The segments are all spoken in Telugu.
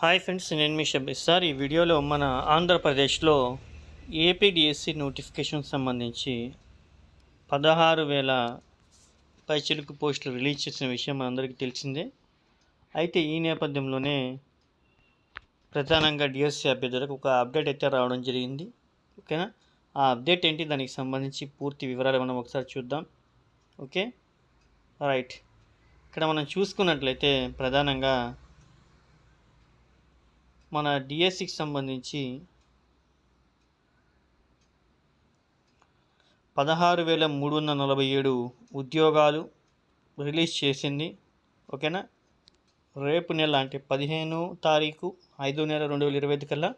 హాయ్ ఫ్రెండ్స్ నేను మీ షబ్బీర్. సార్ ఈ వీడియోలో మన ఆంధ్రప్రదేశ్లో ఏపీడిఎస్సి నోటిఫికేషన్ సంబంధించి పదహారు వేల పైచిలుకు పోస్టులు రిలీజ్ చేసిన విషయం మనందరికీ తెలిసిందే. అయితే ఈ నేపథ్యంలోనే ప్రధానంగా డిఎస్సి అభ్యర్థులకు ఒక అప్డేట్ అయితే రావడం జరిగింది. ఓకేనా? ఆ అప్డేట్ ఏంటి? దానికి సంబంధించి పూర్తి వివరాలు మనం ఒకసారి చూద్దాం. ఓకే? రైట్. ఇక్కడ మనం చూసుకున్నట్లయితే ప్రధానంగా మన డిఎస్సికి సంబంధించి పదహారు వేల మూడు వందల నలభై ఏడు ఉద్యోగాలు రిలీజ్ చేసింది. ఓకేనా? రేపు నెల అంటే పదిహేను తారీఖు ఐదో నెల రెండు వేల ఇరవై ఐదు కల్లా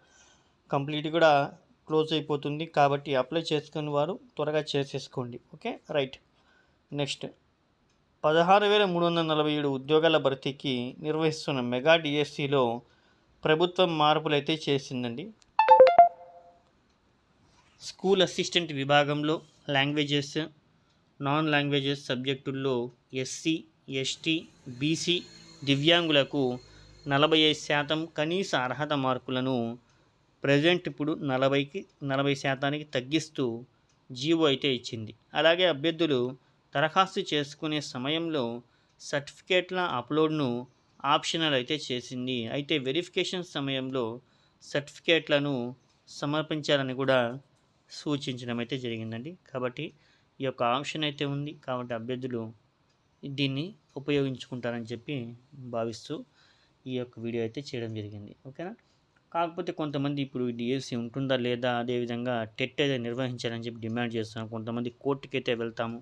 కంప్లీట్ కూడా క్లోజ్ అయిపోతుంది. కాబట్టి అప్లై చేసుకుని వారు త్వరగా చేసేసుకోండి. ఓకే? రైట్. నెక్స్ట్. పదహారు వేల మూడు వందల నలభై ఏడు ఉద్యోగాల భర్తీకి నిర్వహిస్తున్న మెగా డిఎస్సిలో ప్రభుత్వం మార్పులు అయితే చేసిందండి. స్కూల్ అసిస్టెంట్ విభాగంలో లాంగ్వేజెస్ నాన్ లాంగ్వేజెస్ సబ్జెక్టుల్లో ఎస్సీ ఎస్టీ బీసీ దివ్యాంగులకు నలభై ఐదు శాతం కనీస అర్హత మార్కులను ప్రజెంట్ ఇప్పుడు నలభైకి నలభై శాతానికి తగ్గిస్తూ జీవో అయితే ఇచ్చింది. అలాగే అభ్యర్థులు దరఖాస్తు చేసుకునే సమయంలో సర్టిఫికేట్ల అప్లోడ్ను ఆప్షనల్ అయితే చేసింది. అయితే వెరిఫికేషన్ సమయంలో సర్టిఫికేట్లను సమర్పించాలని కూడా సూచించడం అయితే జరిగిందండి. కాబట్టి ఈ యొక్క ఆప్షన్ అయితే ఉంది. కాబట్టి అభ్యర్థులు దీన్ని ఉపయోగించుకుంటారని చెప్పి భావిస్తూ ఈ యొక్క వీడియో అయితే చేయడం జరిగింది. ఓకేనా? కాకపోతే కొంతమంది ఇప్పుడు డిఎస్సి ఉంటుందా లేదా అదేవిధంగా టెట్ అయితే నిర్వహించాలని చెప్పి డిమాండ్ చేస్తున్నారు. కొంతమంది కోర్టుకి అయితే వెళ్తాము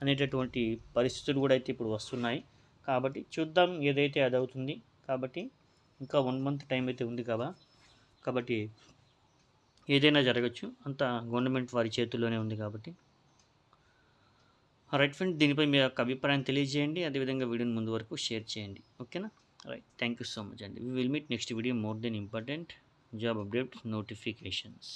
అనేటటువంటి పరిస్థితులు కూడా అయితే ఇప్పుడు వస్తున్నాయి. కాబట్టి చూద్దాం ఏదైతే అది అవుతుంది కాబట్టి ఇంకా వన్ మంత్ టైం అయితే ఉంది కదా కాబట్టి ఏదైనా జరగచ్చు. అంత గవర్నమెంట్ వారి చేతుల్లోనే ఉంది కాబట్టి. రైట్ ఫ్రెండ్ దీనిపై మీ యొక్క అభిప్రాయం తెలియజేయండి. అదేవిధంగా వీడియోని ముందు వరకు షేర్ చేయండి. ఓకేనా right thank you so much అండి. We will meet next video more then important job update notifications